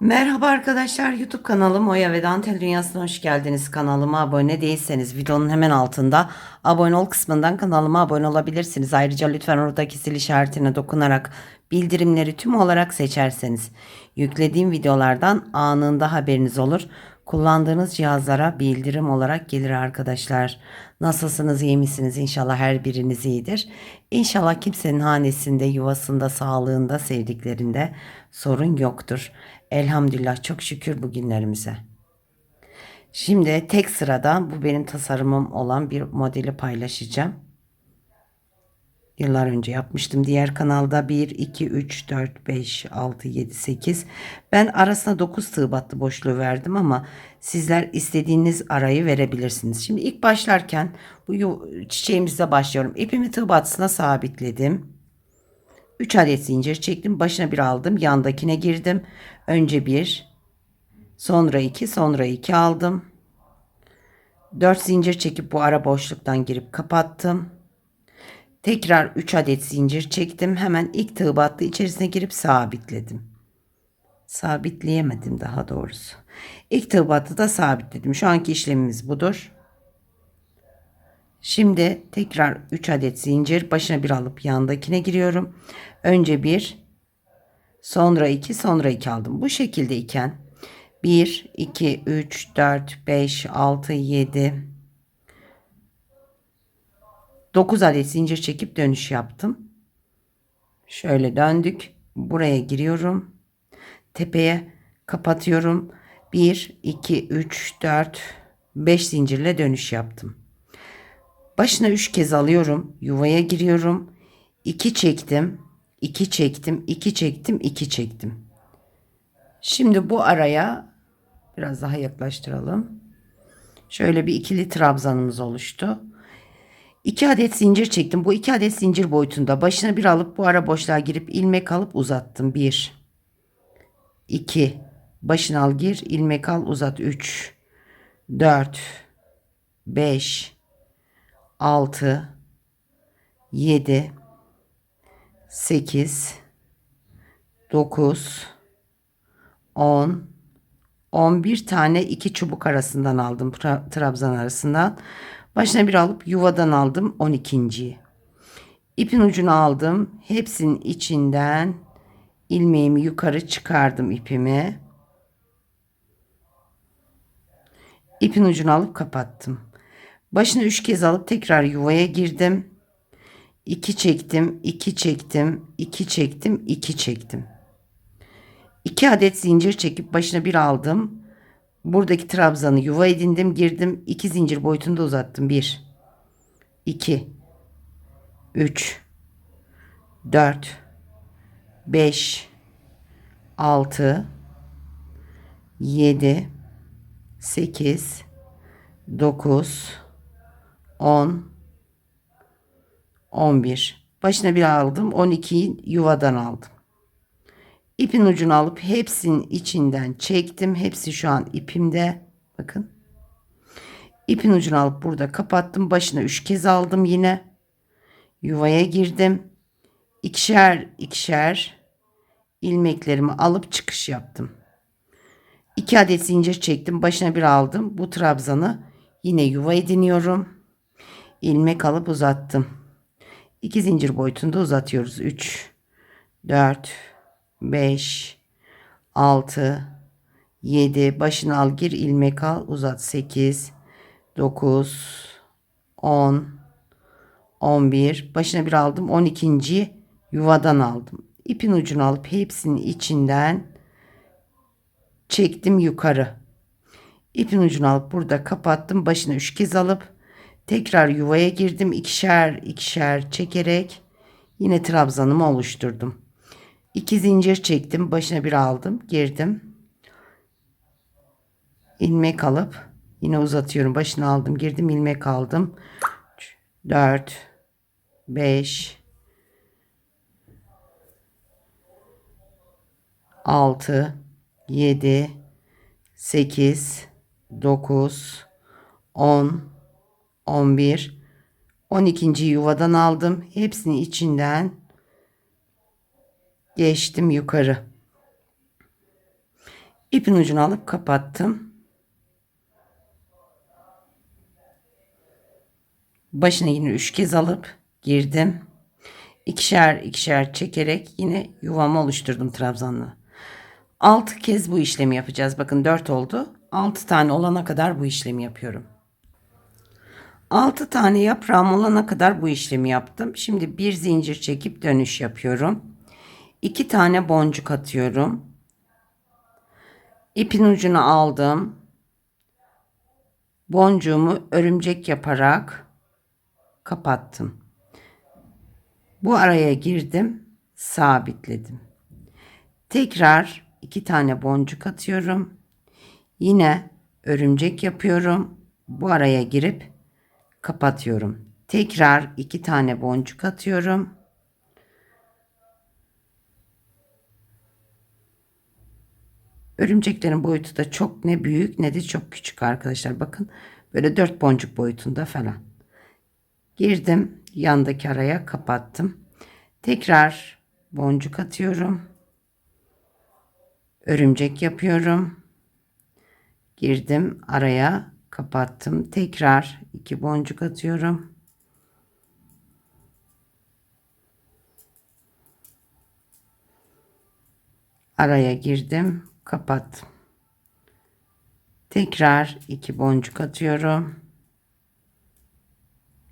Merhaba arkadaşlar YouTube kanalım Oya ve Dantel Dünyası'na hoş geldiniz. Kanalıma abone değilseniz videonun hemen altında abone ol kısmından kanalıma abone olabilirsiniz. Ayrıca lütfen oradaki zil işaretine dokunarak bildirimleri tüm olarak seçerseniz yüklediğim videolardan anında haberiniz olur. Kullandığınız cihazlara bildirim olarak gelir arkadaşlar. Nasılsınız iyi misiniz? İnşallah her biriniz iyidir. İnşallah kimsenin hanesinde, yuvasında, sağlığında, sevdiklerinde sorun yoktur. Elhamdülillah çok şükür bugünlerimize. Şimdi tek sırada bu benim tasarımım olan bir modeli paylaşacağım. Yıllar önce yapmıştım. Diğer kanalda 1, 2, 3, 4, 5, 6, 7, 8. Ben arasına 9 tığ battı boşluğu verdim ama sizler istediğiniz arayı verebilirsiniz. Şimdi ilk başlarken bu çiçeğimizle başlıyorum. İpimi tığ battısına sabitledim. 3 adet zincir çektim. Başına bir aldım. Yandakine girdim. Önce bir, sonra iki, sonra iki aldım. 4 zincir çekip bu ara boşluktan girip kapattım. Tekrar 3 adet zincir çektim. Hemen ilk tığ battı içerisine girip sabitledim. Sabitleyemedim daha doğrusu. İlk tığ battı da sabitledim. Şu anki işlemimiz budur. Şimdi tekrar 3 adet zincir başına bir alıp yandakine giriyorum. Önce bir, sonra iki, sonra iki aldım. Bu şekilde iken 1, 2, 3, 4, 5, 6, 7, 9 adet zincir çekip dönüş yaptım. Şöyle döndük. Buraya giriyorum. Tepeye kapatıyorum. 1, 2, 3, 4, 5 zincirle dönüş yaptım. Başına 3 kez alıyorum. Yuvaya giriyorum. 2 çektim. 2 çektim. 2 çektim. 2 çektim. Şimdi bu araya biraz daha yaklaştıralım. Şöyle bir ikili trabzanımız oluştu. 2 adet zincir çektim. Bu 2 adet zincir boyutunda başına bir alıp bu ara boşluğa girip ilmek alıp uzattım. 1 2 başına al gir ilmek al uzat 3 4 5 6 7 8 9 10 11 tane iki çubuk arasından aldım tra- trabzan arasından. Başına bir alıp yuvadan aldım 12. İpin ucunu aldım. Hepsinin içinden ilmeğimi yukarı çıkardım ipimi. İpin ucunu alıp kapattım. Başını üç kez alıp tekrar yuvaya girdim. 2 çektim, 2 çektim, 2 çektim, 2 çektim. 2 adet zincir çekip başına bir aldım. Buradaki trabzanı yuva edindim, girdim. 2 zincir boyutunda uzattım. 1 2 3 4 5 6 7 8 9 10 11 başına bir aldım 12'yi yuvadan aldım. İpin ucunu alıp hepsinin içinden çektim. Hepsi şu an ipimde. Bakın. İpin ucunu alıp burada kapattım. Başına 3 kez aldım yine. Yuvaya girdim. İkişer ikişer ilmeklerimi alıp çıkış yaptım. 2 adet zincir çektim. Başına bir aldım. Bu trabzanı yine yuva ediniyorum ilmek alıp uzattım. 2 zincir boyutunda uzatıyoruz. 3 4 5 6 7 başına al gir ilmek al uzat. 8 9 10 11 başına bir aldım 12. yuvadan aldım. İpin ucunu alıp hepsinin içinden çektim yukarı. İpin ucunu alıp burada kapattım başına üç kez alıp tekrar yuvaya girdim ikişer ikişer çekerek yine trabzanımı oluşturdum. 2 zincir çektim başına bir aldım girdim. İlmek alıp yine uzatıyorum başına aldım girdim ilmek aldım. 4 5 6 7 8 9 10 11 12. yuvadan aldım hepsini içinden geçtim yukarı İpin ucunu alıp kapattım. Başına yine üç kez alıp girdim. İkişer ikişer çekerek yine yuvamı oluşturdum trabzanla. 6 kez bu işlemi yapacağız. Bakın 4 oldu. 6 tane olana kadar bu işlemi yapıyorum. 6 tane yaprağım olana kadar bu işlemi yaptım. Şimdi bir zincir çekip dönüş yapıyorum. 2 tane boncuk atıyorum. İpin ucunu aldım. Boncuğumu örümcek yaparak kapattım. Bu araya girdim, sabitledim. Tekrar iki tane boncuk atıyorum. Yine örümcek yapıyorum. Bu araya girip kapatıyorum. Tekrar iki tane boncuk atıyorum. Örümceklerin boyutu da çok ne büyük ne de çok küçük arkadaşlar. Bakın böyle dört boncuk boyutunda falan. Girdim yandaki araya kapattım. Tekrar boncuk atıyorum. Örümcek yapıyorum. Girdim araya kapattım. Tekrar iki boncuk atıyorum. Araya girdim, kapattım. Tekrar iki boncuk atıyorum.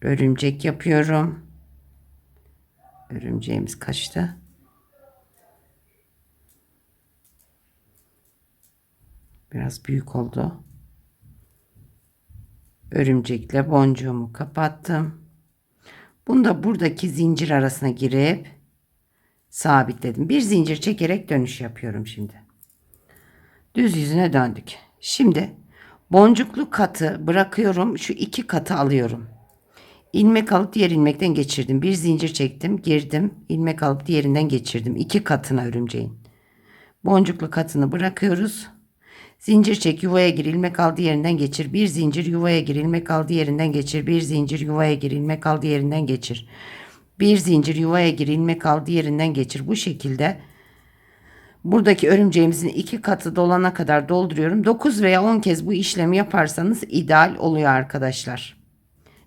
Örümcek yapıyorum. Örümceğimiz kaçtı? Biraz büyük oldu. Örümcekle boncuğumu kapattım. Bunu da buradaki zincir arasına girip sabitledim. Bir zincir çekerek dönüş yapıyorum şimdi. Düz yüzüne döndük. Şimdi boncuklu katı bırakıyorum. Şu iki katı alıyorum. İlmek alıp diğer ilmekten geçirdim. Bir zincir çektim, girdim. ilmek alıp diğerinden geçirdim. İki katına örümceğin. Boncuklu katını bırakıyoruz. Zincir çek, yuvaya gir, ilmek al diğerinden geçir. Bir zincir yuvaya gir, ilmek al diğerinden geçir. Bir zincir yuvaya gir, ilmek al diğerinden geçir. Bir zincir yuvaya gir, ilmek al diğerinden geçir. Bu şekilde buradaki örümceğimizin iki katı dolana kadar dolduruyorum. 9 veya 10 kez bu işlemi yaparsanız ideal oluyor arkadaşlar.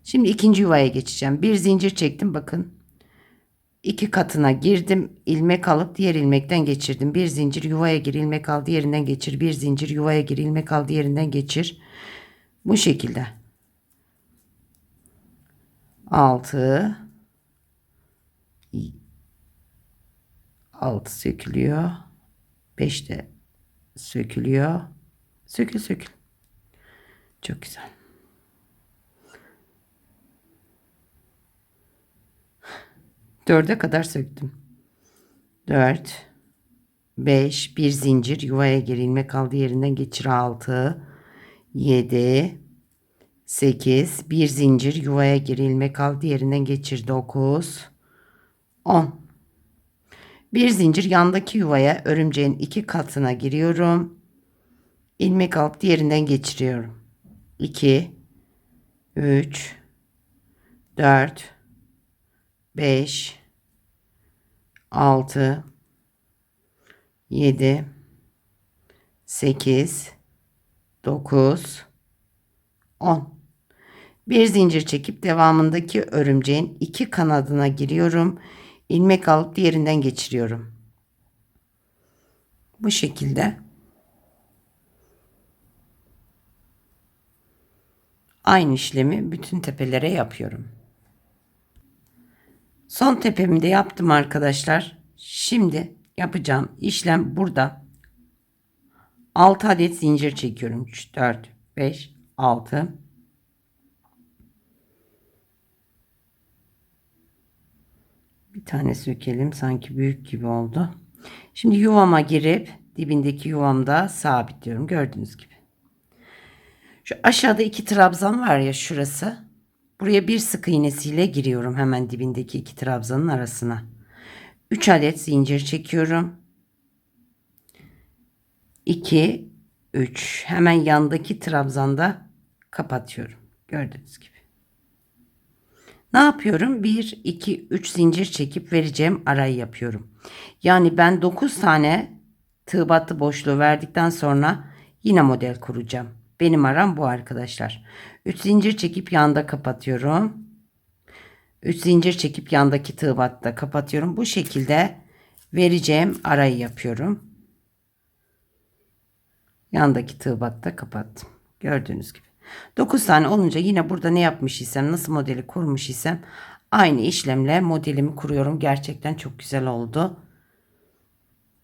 Şimdi ikinci yuvaya geçeceğim. Bir zincir çektim bakın. İki katına girdim. ilmek alıp diğer ilmekten geçirdim. Bir zincir yuvaya gir ilmek al diğerinden geçir. Bir zincir yuvaya gir ilmek al diğerinden geçir. Bu şekilde. 6 6 sökülüyor. 5 de sökülüyor. Sökül sökül. Çok güzel. Dörde kadar söktüm. Dört, beş, bir zincir yuvaya gir ilmek kaldı yerinden geçir altı, yedi, sekiz, bir zincir yuvaya gir ilmek kaldı yerinden geçir dokuz, on. Bir zincir yandaki yuvaya örümceğin iki katına giriyorum. ilmek alıp diğerinden geçiriyorum. 2 3 4 5 6 7 8 9 10 bir zincir çekip devamındaki örümceğin iki kanadına giriyorum. ilmek alıp diğerinden geçiriyorum. Bu şekilde aynı işlemi bütün tepelere yapıyorum. Son tepemi de yaptım arkadaşlar. Şimdi yapacağım işlem burada. 6 adet zincir çekiyorum. 3, 4, 5, 6. Bir tane sökelim. Sanki büyük gibi oldu. Şimdi yuvama girip dibindeki yuvamda sabitliyorum. Gördüğünüz gibi. Şu aşağıda iki trabzan var ya şurası. Buraya bir sık iğnesiyle giriyorum hemen dibindeki iki trabzanın arasına. 3 adet zincir çekiyorum. 2 3 hemen yandaki trabzanda kapatıyorum. Gördüğünüz gibi. Ne yapıyorum? 1 2 3 zincir çekip vereceğim arayı yapıyorum. Yani ben 9 tane tığ battı boşluğu verdikten sonra yine model kuracağım. Benim aram bu arkadaşlar. 3 zincir çekip yanda kapatıyorum. 3 zincir çekip yandaki tığ kapatıyorum. Bu şekilde vereceğim arayı yapıyorum. Yandaki tığ battı kapattım. Gördüğünüz gibi. 9 tane olunca yine burada ne yapmış isem nasıl modeli kurmuş isem aynı işlemle modelimi kuruyorum. Gerçekten çok güzel oldu.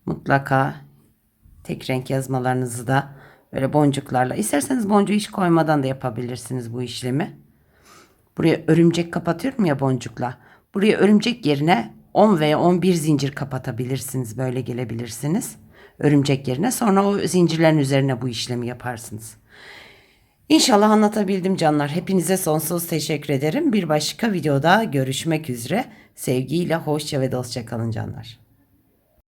Mutlaka tek renk yazmalarınızı da böyle boncuklarla isterseniz boncuğu hiç koymadan da yapabilirsiniz bu işlemi. Buraya örümcek kapatıyorum ya boncukla. Buraya örümcek yerine 10 veya 11 zincir kapatabilirsiniz. Böyle gelebilirsiniz. Örümcek yerine sonra o zincirlerin üzerine bu işlemi yaparsınız. İnşallah anlatabildim canlar. Hepinize sonsuz teşekkür ederim. Bir başka videoda görüşmek üzere. Sevgiyle hoşça ve dostça kalın canlar.